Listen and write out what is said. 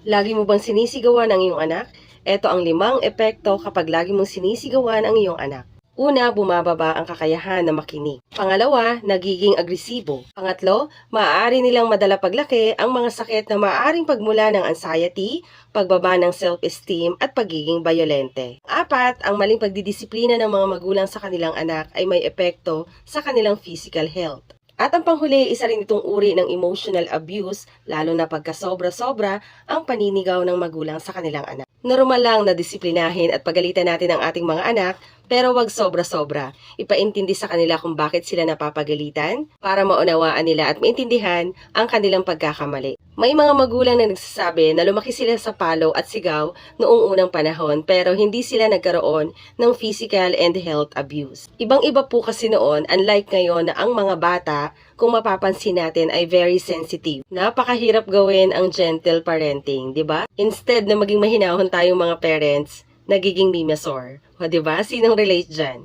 Lagi mo bang sinisigawan ang iyong anak? Ito ang limang epekto kapag lagi mong sinisigawan ang iyong anak. Una, bumababa ang kakayahan na makinig. Pangalawa, nagiging agresibo. Pangatlo, maaari nilang madala paglaki ang mga sakit na maaaring pagmula ng anxiety, pagbaba ng self-esteem at pagiging bayolente. Apat, ang maling pagdidisiplina ng mga magulang sa kanilang anak ay may epekto sa kanilang physical health. At ang panghuli, isa rin itong uri ng emotional abuse, lalo na pagka sobra-sobra ang paninigaw ng magulang sa kanilang anak. Normal lang na disiplinahin at pagalitan natin ang ating mga anak, pero wag sobra-sobra. Ipaintindi sa kanila kung bakit sila napapagalitan para maunawaan nila at maintindihan ang kanilang pagkakamali. May mga magulang na nagsasabi na lumaki sila sa palo at sigaw noong unang panahon pero hindi sila nagkaroon ng physical and health abuse. Ibang-iba po kasi noon, unlike ngayon na ang mga bata, kung mapapansin natin ay very sensitive. Napakahirap gawin ang gentle parenting, di ba? Instead na maging mahinahon tayong mga parents, nagiging mimasor. O di ba? Sinong relate dyan?